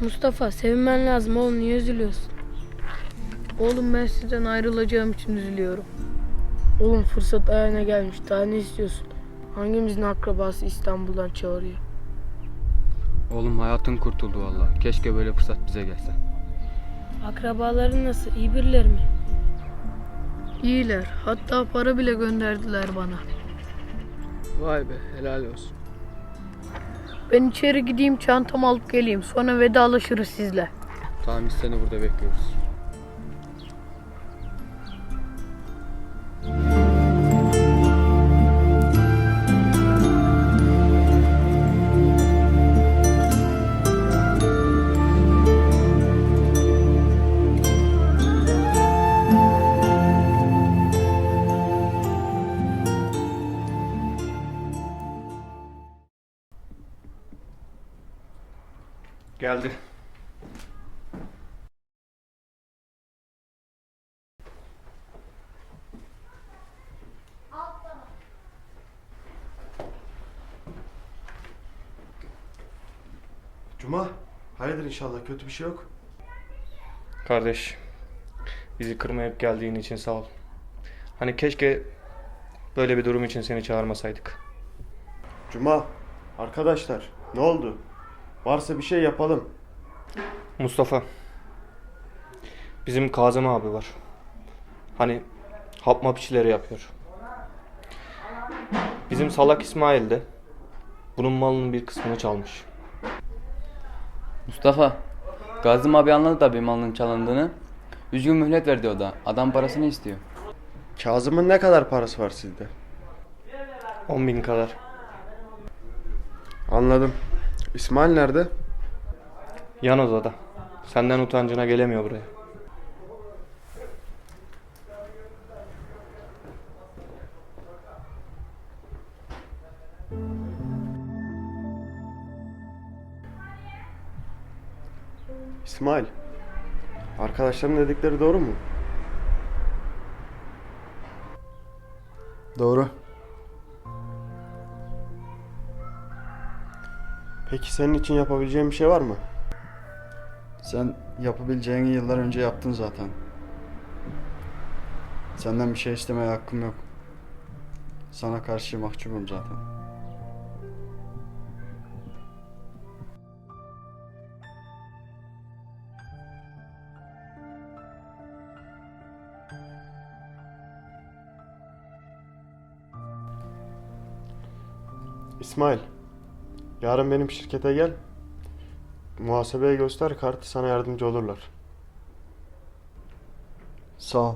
Mustafa sevinmen lazım oğlum niye üzülüyorsun? Oğlum ben sizden ayrılacağım için üzülüyorum. Oğlum fırsat ayağına gelmiş. Daha ne istiyorsun? Hangimizin akrabası İstanbul'dan çağırıyor? Oğlum hayatın kurtuldu valla. Keşke böyle fırsat bize gelse. Akrabaların nasıl iyi birileri mi? İyiler. Hatta para bile gönderdiler bana. Vay be helal olsun. Ben içeri gideyim çantamı alıp geleyim. Sonra vedalaşırız sizle. Tamam biz seni burada bekliyoruz. Geldi. Cuma, hayırdır inşallah kötü bir şey yok. Kardeş, bizi kırmayıp geldiğin için sağ ol. Hani keşke böyle bir durum için seni çağırmasaydık. Cuma, arkadaşlar ne oldu? Varsa bir şey yapalım. Mustafa, bizim Kazım abi var. Hani hap map işleri yapıyor. Bizim salak İsmail de bunun malının bir kısmını çalmış. Mustafa, Gazım abi anladı tabii malının çalındığını. Üç gün mühlet verdi o da. Adam parasını istiyor. Kazım'ın ne kadar parası var sizde? 10 bin kadar. Anladım. İsmail nerede? Yan odada. Senden utancına gelemiyor buraya. İsmail. Arkadaşların dedikleri doğru mu? Doğru. Peki senin için yapabileceğim bir şey var mı? Sen yapabileceğini yıllar önce yaptın zaten. Senden bir şey istemeye hakkım yok. Sana karşı mahcubum zaten. İsmail. Yarın benim şirkete gel. Muhasebeye göster kartı sana yardımcı olurlar. Sağ ol.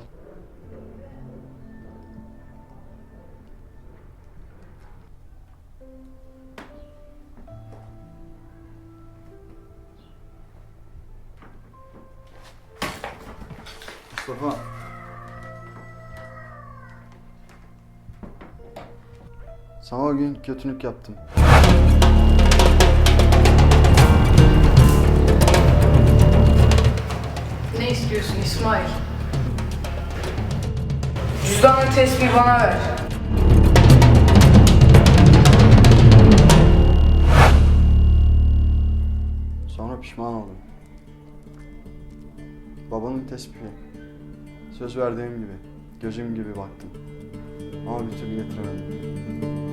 Mustafa. Sana o gün kötülük yaptım. Cüzdanın tespihi bana ver. Sonra pişman oldum. Babanın tespihi. Söz verdiğim gibi, gözüm gibi baktım. Ama bir türlü getiremedim.